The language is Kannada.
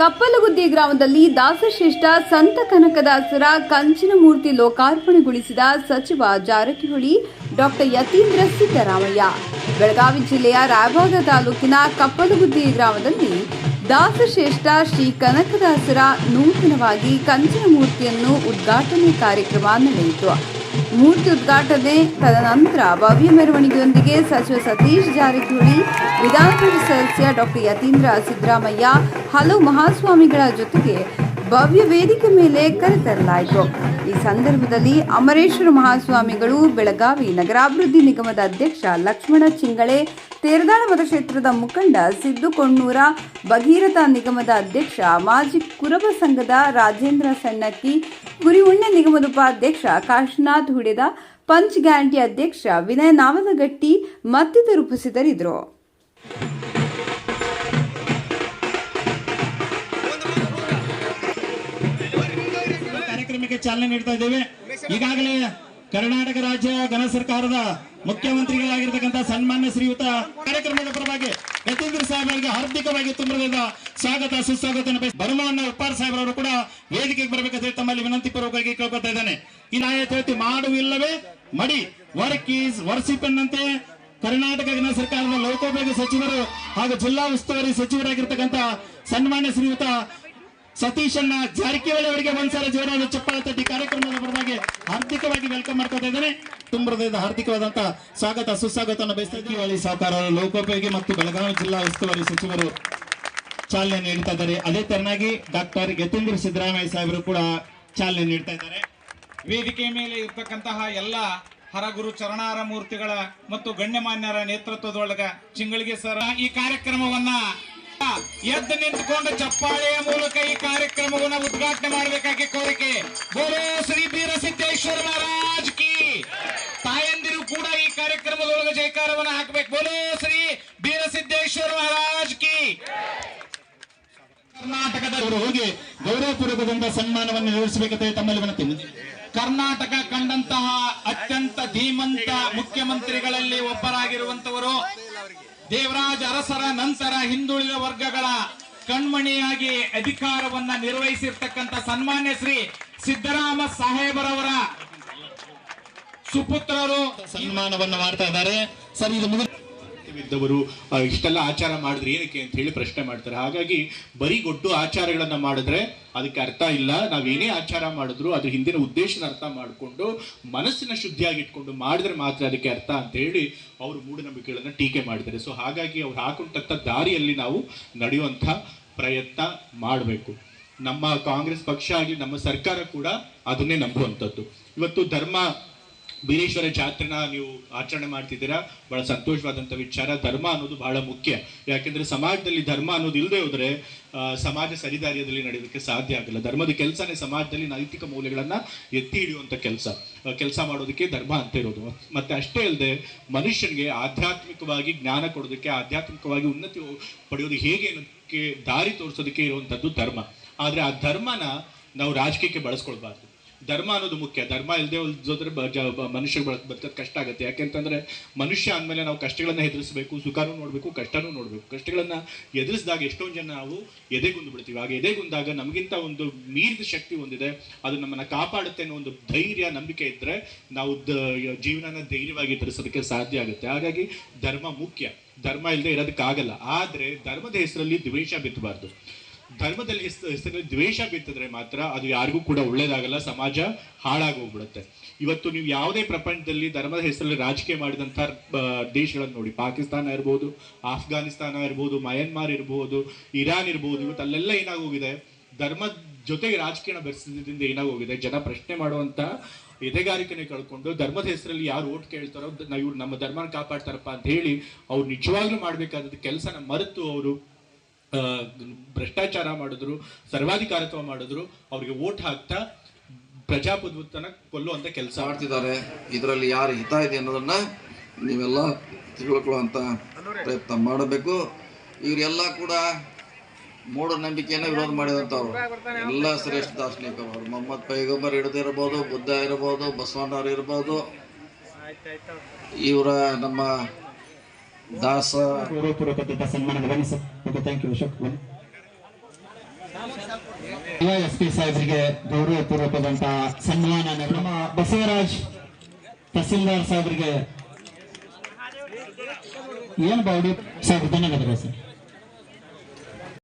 ಕಪ್ಪಲಗುದ್ದಿ ಗ್ರಾಮದಲ್ಲಿ ದಾಸಶ್ರೇಷ್ಠ ಸಂತ ಕನಕದಾಸರ ಕಂಚಿನ ಮೂರ್ತಿ ಲೋಕಾರ್ಪಣೆಗೊಳಿಸಿದ ಸಚಿವ ಜಾರಕಿಹೊಳಿ ಡಾಕ್ಟರ್ ಯತೀಂದ್ರ ಸಿದ್ದರಾಮಯ್ಯ. ಬೆಳಗಾವಿ ಜಿಲ್ಲೆಯ ರಾಯಭಾಗ ತಾಲೂಕಿನ ಕಪ್ಪಲಗುದ್ದಿ ಗ್ರಾಮದಲ್ಲಿ ದಾಸಶ್ರೇಷ್ಠ ಶ್ರೀ ಕನಕದಾಸರ ನೂತನವಾಗಿ ಕಂಚಿನ ಮೂರ್ತಿಯನ್ನು ಉದ್ಘಾಟನೆ ಕಾರ್ಯಕ್ರಮ ನಡೆಯಿತು. ಮೂರ್ತಿ ಉದ್ಘಾಟನೆ ತದನಂತರ ಭವ್ಯ ಮೆರವಣಿಗೆಯೊಂದಿಗೆ ಸಚಿವ ಸತೀಶ್ ಜಾರಕಿಹೊಳಿ, ವಿಧಾನಸಭೆ ಸದಸ್ಯ ಡಾಕ್ಟರ್ ಯತೀಂದ್ರ ಸಿದ್ದರಾಮಯ್ಯ, ಹಲವು ಮಹಾಸ್ವಾಮಿಗಳ ಜೊತೆಗೆ ಭವ್ಯ ವೇದಿಕೆ ಮೇಲೆ ಕರೆತರಲಾಯಿತು ಈ ಸಂದರ್ಭದಲ್ಲಿ ಅಮರೇಶ್ವರ ಮಹಾಸ್ವಾಮಿಗಳು, ಬೆಳಗಾವಿ ನಗರಾಭಿವೃದ್ಧಿ ನಿಗಮದ ಅಧ್ಯಕ್ಷ ಲಕ್ಷ್ಮಣ ಚಿಂಗಳೆ, ತೇರದಾಳ ಮತಕ್ಷೇತ್ರದ ಮುಖಂಡ ಸಿದ್ದು ಕೊಣ್ಣೂರ, ಭಗೀರಥ ನಿಗಮದ ಅಧ್ಯಕ್ಷ ಮಾಜಿ ಕುರಬ ಸಂಘದ ರಾಜೇಂದ್ರ ಸಣ್ಣಕ್ಕಿ ಕುರಿಉಣ್ಣೆ ನಿಗಮದ ಉಪಾಧ್ಯಕ್ಷ ಕಾಶನಾಥ್ ಹುಡೆದ ಪಂಚ್ ಗ್ಯಾರಂಟಿ ಅಧ್ಯಕ್ಷ ವಿನಯ ನಾವಲಗಟ್ಟಿ ಮತ್ತಿತರರು ಉಪಸ್ಥಿತರಿದ್ದರು. ಕಾರ್ಯಕ್ರಮಕ್ಕೆ ಚಾಲನೆ ನೀಡ್ತಾ ಇದ್ದೇವೆ. ಈಗಾಗಲೇ ಕರ್ನಾಟಕ ರಾಜ್ಯ ಘನ ಸರ್ಕಾರದ ಮುಖ್ಯಮಂತ್ರಿಗಳಾಗಿರ್ತಕ್ಕಂಥ ಸನ್ಮಾನ್ಯ ಶ್ರೀಯುತ ಕಾರ್ಯಕ್ರಮದ ಪರವಾಗಿ ಯತೀಂದ್ರ ಸಾಹೇಬರಿಗೆ ಹಾರ್ದಿಕವಾಗಿ ತುಂಬದಿಂದ ಸ್ವಾಗತ, ಸುಸ್ವಾಗತ ಬರಮಣ್ಣ ಉಪ್ಪಾರ್ ಸಾಹೇಬರವರು ಕೂಡ ವೇದಿಕೆಗೆ ಬರಬೇಕಂತ ತಮ್ಮಲ್ಲಿ ವಿನಂತಿ ಪೂರ್ವಕವಾಗಿ ಕೇಳ್ಕೊತಾ ಇದ್ದಾನೆ. ಹೇಳ್ತಿ ಮಾಡುವಿಲ್ಲವೇ ಮಡಿ. ವರ್ಕ್ ಈಸ್ ವರ್ಸಿಪ್ ಅನ್ನಂತೆ ಕರ್ನಾಟಕ ಸರ್ಕಾರದ ಲೋಕೋಪಯೋಗಿ ಸಚಿವರು ಹಾಗೂ ಜಿಲ್ಲಾ ಉಸ್ತುವಾರಿ ಸಚಿವರಾಗಿರ್ತಕ್ಕಂಥ ಸನ್ಮಾನ್ಯ ಶ್ರೀಯುತ ಸತೀಶಣ್ಣ ಜಾರಕಿಹೊಳಿ ಅವರಿಗೆ ಒಂದ್ಸಲ ಜೋರಾದ ಚಪ್ಪಾಳ ತಟ್ಟಿ ಕಾರ್ಯಕ್ರಮದ ಪರವಾಗಿ ಹಾರ್ದಿಕವಾಗಿ ವೆಲ್ಕಮ್ ಮಾಡ್ತಾ ಇದ್ದೇನೆ ತುಂಬ ಹೃದಯದ ಹಾರ್ದಿಕವಾದಂತ ಸ್ವಾಗತ, ಸುಸ್ವಾಗತವನ್ನು ಬಯಸ್ತಾ ಸಹಕಾರ ಲೋಕೋಪಯೋಗಿ ಮತ್ತು ಬೆಳಗಾವಿ ಜಿಲ್ಲಾ ಉಸ್ತುವಾರಿ ಸಚಿವರು ಚಾಲನೆ ನೀಡ್ತಾ ಇದ್ದಾರೆ. ಅದೇ ತೆರನಾಗಿ ಡಾಕ್ಟರ್ ಯತೀಂದ್ರ ಸಿದ್ದರಾಮಯ್ಯ ಸಾಹೇಬರು ಕೂಡ ಚಾಲನೆ ನೀಡ್ತಾ ಇದ್ದಾರೆ. ವೇದಿಕೆ ಮೇಲೆ ಇರ್ತಕ್ಕಂತಹ ಎಲ್ಲ ಹರಗುರು ಚರಣಾರ ಮೂರ್ತಿಗಳ ಮತ್ತು ಗಣ್ಯಮಾನ್ಯರ ನೇತೃತ್ವದೊಳಗ ಚಿಂಗಳಿಗೆ ಸರ, ಈ ಕಾರ್ಯಕ್ರಮವನ್ನ ಎದ್ದು ನಿಂತುಕೊಂಡು ಚಪ್ಪಾಳೆಯ ಮೂಲಕ ಈ ಕಾರ್ಯಕ್ರಮವನ್ನು ಉದ್ಘಾಟನೆ ಮಾಡಬೇಕಾಗಿ ಕರ್ನಾಟಕದ ಅವರು ಹೋಗಿ ಗೌರವಪೂರ್ವಕದಿಂದ ಸನ್ಮಾನವನ್ನು ನಿರ್ವಹಿಸಬೇಕಂತ ತಮ್ಮಲ್ಲಿ ವಿನಂತಿ ಕರ್ನಾಟಕ ಕಂಡಂತಹ ಅತ್ಯಂತ ಧೀಮಂತ ಮುಖ್ಯಮಂತ್ರಿಗಳಲ್ಲಿ ಒಬ್ಬರಾಗಿರುವಂತವರು ದೇವರಾಜ ಅರಸರ ನಂತರ ಹಿಂದುಳಿದ ವರ್ಗಗಳ ಕಣ್ಮಣಿಯಾಗಿ ಅಧಿಕಾರವನ್ನ ನಿರ್ವಹಿಸಿರ್ತಕ್ಕಂತ ಸನ್ಮಾನ್ಯ ಶ್ರೀ ಸಿದ್ದರಾಮ ಸಾಹೇಬರವರ ಸುಪುತ್ರರು. ಸನ್ಮಾನವನ್ನು ಮಾಡ್ತಾ ಇದ್ದಾರೆ. ಸರ್, ಇದು ಇದ್ದವರು ಇಷ್ಟೆಲ್ಲ ಆಚಾರ ಮಾಡಿದ್ರೆ ಏನಕ್ಕೆ ಅಂತ ಹೇಳಿ ಪ್ರಶ್ನೆ ಮಾಡ್ತಾರೆ. ಹಾಗಾಗಿ ಬರೀ ಗೊಡ್ಡು ಆಚಾರಗಳನ್ನ ಮಾಡಿದ್ರೆ ಅದಕ್ಕೆ ಅರ್ಥ ಇಲ್ಲ. ನಾವೇನೇ ಆಚಾರ ಮಾಡಿದ್ರು ಅದ್ರ ಹಿಂದಿನ ಉದ್ದೇಶನ ಅರ್ಥ ಮಾಡಿಕೊಂಡು ಮನಸ್ಸಿನ ಶುದ್ಧಿಯಾಗಿ ಇಟ್ಕೊಂಡು ಮಾಡಿದ್ರೆ ಮಾತ್ರ ಅದಕ್ಕೆ ಅರ್ಥ ಅಂತ ಹೇಳಿ ಅವರು ಮೂಢನಂಬಿಕೆಗಳನ್ನ ಟೀಕೆ ಮಾಡ್ತಾರೆ ಸೊ ಹಾಗಾಗಿ ಅವ್ರು ಹಾಕೊಂಡಂಥ ದಾರಿಯಲ್ಲಿ ನಾವು ನಡೆಯುವಂಥ ಪ್ರಯತ್ನ ಮಾಡಬೇಕು. ನಮ್ಮ ಕಾಂಗ್ರೆಸ್ ಪಕ್ಷ ಆಗಲಿ, ನಮ್ಮ ಸರ್ಕಾರ ಕೂಡ ಅದನ್ನೇ ನಂಬುವಂಥದ್ದು. ಇವತ್ತು ಧರ್ಮ ಬೀರೇಶ್ವರ ಜಾತ್ರೆನ ನೀವು ಆಚರಣೆ ಮಾಡ್ತಿದ್ದೀರಾ? ಬಹಳ ಸಂತೋಷವಾದಂಥ ವಿಚಾರ. ಧರ್ಮ ಅನ್ನೋದು ಬಹಳ ಮುಖ್ಯ. ಯಾಕೆಂದ್ರೆ ಸಮಾಜದಲ್ಲಿ ಧರ್ಮ ಅನ್ನೋದು ಇಲ್ಲದೆ ಹೋದ್ರೆ ಸಮಾಜ ಸರಿದಾರಿಯದಲ್ಲಿ ನಡೆಯೋದಕ್ಕೆ ಸಾಧ್ಯ ಆಗಲ್ಲ. ಧರ್ಮದ ಕೆಲಸನೇ ಸಮಾಜದಲ್ಲಿ ನೈತಿಕ ಮೌಲ್ಯಗಳನ್ನ ಎತ್ತಿ ಹಿಡಿಯುವಂಥ ಕೆಲಸ. ಕೆಲಸ ಮಾಡೋದಕ್ಕೆ ಧರ್ಮ ಅಂತ ಇರೋದು. ಮತ್ತೆ ಅಷ್ಟೇ ಅಲ್ಲದೆ, ಮನುಷ್ಯನಿಗೆ ಆಧ್ಯಾತ್ಮಿಕವಾಗಿ ಜ್ಞಾನ ಕೊಡೋದಕ್ಕೆ, ಆಧ್ಯಾತ್ಮಿಕವಾಗಿ ಉನ್ನತಿ ಪಡೆಯೋದು ಹೇಗೆ ಅನ್ನೋದಕ್ಕೆ ದಾರಿ ತೋರಿಸೋದಕ್ಕೆ ಇರುವಂಥದ್ದು ಧರ್ಮ. ಆದ್ರೆ ಆ ಧರ್ಮನ ನಾವು ರಾಜಕೀಯಕ್ಕೆ ಬಳಸ್ಕೊಳ್ಬಾರ್ದು. ಧರ್ಮ ಅನ್ನೋದು ಮುಖ್ಯ. ಧರ್ಮ ಇಲ್ಲದೆ ಹೋದ್ರೆ ಮನುಷ್ಯ ಬದುಕೋದು ಕಷ್ಟ ಆಗುತ್ತೆ. ಯಾಕೆಂತಂದ್ರೆ ಮನುಷ್ಯ ಅಂದಮೇಲೆ ನಾವು ಕಷ್ಟಗಳನ್ನ ಎದುರಿಸಬೇಕು ಸುಖನೂ ನೋಡಬೇಕು, ಕಷ್ಟನೂ ನೋಡಬೇಕು. ಕಷ್ಟಗಳನ್ನ ಎದುರಿಸಿದಾಗ ಎಷ್ಟೊಂದು ಜನ ನಾವು ಎದೆಗುಂದು ಬಿಡ್ತೀವಿ. ಆಗ ಎದೆಗುಂದಾಗ ನಮಗಿಂತ ಒಂದು ಮೀರಿದ ಶಕ್ತಿ ಹೊಂದಿದೆ. ಅದು ನಮ್ಮನ್ನ ಕಾಪಾಡುತ್ತೆ ಅನ್ನೋ ಒಂದು ಧೈರ್ಯ, ನಂಬಿಕೆ ಇದ್ರೆ ನಾವು ಜೀವನನ ಧೈರ್ಯವಾಗಿ ಎದುರಿಸೋದಕ್ಕೆ ಸಾಧ್ಯ ಆಗುತ್ತೆ. ಹಾಗಾಗಿ ಧರ್ಮ ಮುಖ್ಯ. ಧರ್ಮ ಇಲ್ಲದೆ ಇರೋದಕ್ಕಾಗಲ್ಲ. ಆದ್ರೆ ಧರ್ಮದ ಹೆಸರಲ್ಲಿ ದ್ವೇಷ ಬಿತ್ತಬಾರ್ದು ಧರ್ಮದಲ್ಲಿ ಹೆಸರಲ್ಲಿ ದ್ವೇಷ ಬಿತ್ತಿದ್ರೆ ಮಾತ್ರ ಅದು ಯಾರಿಗೂ ಕೂಡ ಒಳ್ಳೇದಾಗಲ್ಲ, ಸಮಾಜ ಹಾಳಾಗಿ ಹೋಗ್ಬಿಡುತ್ತೆ ಇವತ್ತು ನೀವು ಯಾವುದೇ ಪ್ರಪಂಚದಲ್ಲಿ ಧರ್ಮದ ಹೆಸರಲ್ಲಿ ರಾಜಕೀಯ ಮಾಡಿದಂಥ ದೇಶಗಳನ್ನು ನೋಡಿ, ಪಾಕಿಸ್ತಾನ ಇರ್ಬೋದು, ಆಫ್ಘಾನಿಸ್ತಾನ ಇರ್ಬೋದು, ಮಯನ್ಮಾರ್ ಇರ್ಬೋದು, ಇರಾನ್ ಇರ್ಬೋದು ಇವತ್ತು ಅಲ್ಲೆಲ್ಲ ಏನಾಗೋಗಿದೆ? ಧರ್ಮದ ಜೊತೆಗೆ ರಾಜಕೀಯ ಬೆರೆಸಿದ್ರಿಂದ ಏನಾಗೋಗಿದೆ? ಜನ ಪ್ರಶ್ನೆ ಮಾಡುವಂತ ಎದೆಗಾರಿಕೆನೆ ಕಳ್ಕೊಂಡು ಧರ್ಮದ ಹೆಸರಲ್ಲಿ ಯಾರು ಓಟ್ ಕೇಳ್ತಾರೋ ಇವ್ರು ನಮ್ಮ ಧರ್ಮನ ಕಾಪಾಡ್ತಾರಪ್ಪ ಅಂತ ಹೇಳಿ ಅವ್ರು ನಿಜವಾಗ್ಲೂ ಮಾಡಬೇಕಾದ ಕೆಲಸನ ಮರೆತು ಅವರು ಭ್ರಷ್ಟಾಚಾರ ಮಾಡಿದ್ರು ಸರ್ವಾಧಿಕಾರತ್ವ ಮಾಡಿದ್ರು ಅವ್ರಿಗೆ ಓಟ್ ಹಾಕ್ತಾ ಪ್ರಜಾಪ್ರಭುತ್ವನ ಕೊಲ್ಲುವಂತ ಕೆಲಸ. ಮಾಡ್ತಿದ್ದಾರೆ. ಇದರಲ್ಲಿ ಯಾರು ಹಿತ ಇದೆ ಅನ್ನೋದನ್ನ ನೀವೆಲ್ಲ ತಿಳ್ಕೊಳ್ಳುವಂತ ಪ್ರಯತ್ನ ಮಾಡಬೇಕು. ಇವರೆಲ್ಲ ಕೂಡ ಮೂಢನಂಬಿಕೆಯನ್ನ ವಿರೋಧ ಮಾಡಿದಂಥವ್ರು. ಎಲ್ಲ ಶ್ರೇಷ್ಠ ದಾರ್ಶನಿಕರು ಅವರು. ಮೊಹಮ್ಮದ್ ಪೈಗಂಬರ್ ಹಿಡಿದಿರ್ಬೋದು ಬುದ್ಧ ಇರ್ಬೋದು ಬಸವಣ್ಣವ್ರು ಇರ್ಬೋದು. ಇವರ ನಮ್ಮ ದಾಸ ಗಮನಿಸ thank you Ashok S P ಸಾಹೇಬರಿಗೆ ಗೌರವಪೂರ್ವಕವಾದಂತಹ ಸನ್ಮಾನ ನಮ್ಮ ಬಸವರಾಜ್ ತಹಸೀಲ್ದಾರ್ ಸಾಹೇಬ್ರಿಗೆ ಏನು ಬಾವುಡಿ ಸಾಹೇಬ್, ಧನ್ಯವಾದಗಳು ಸರ್.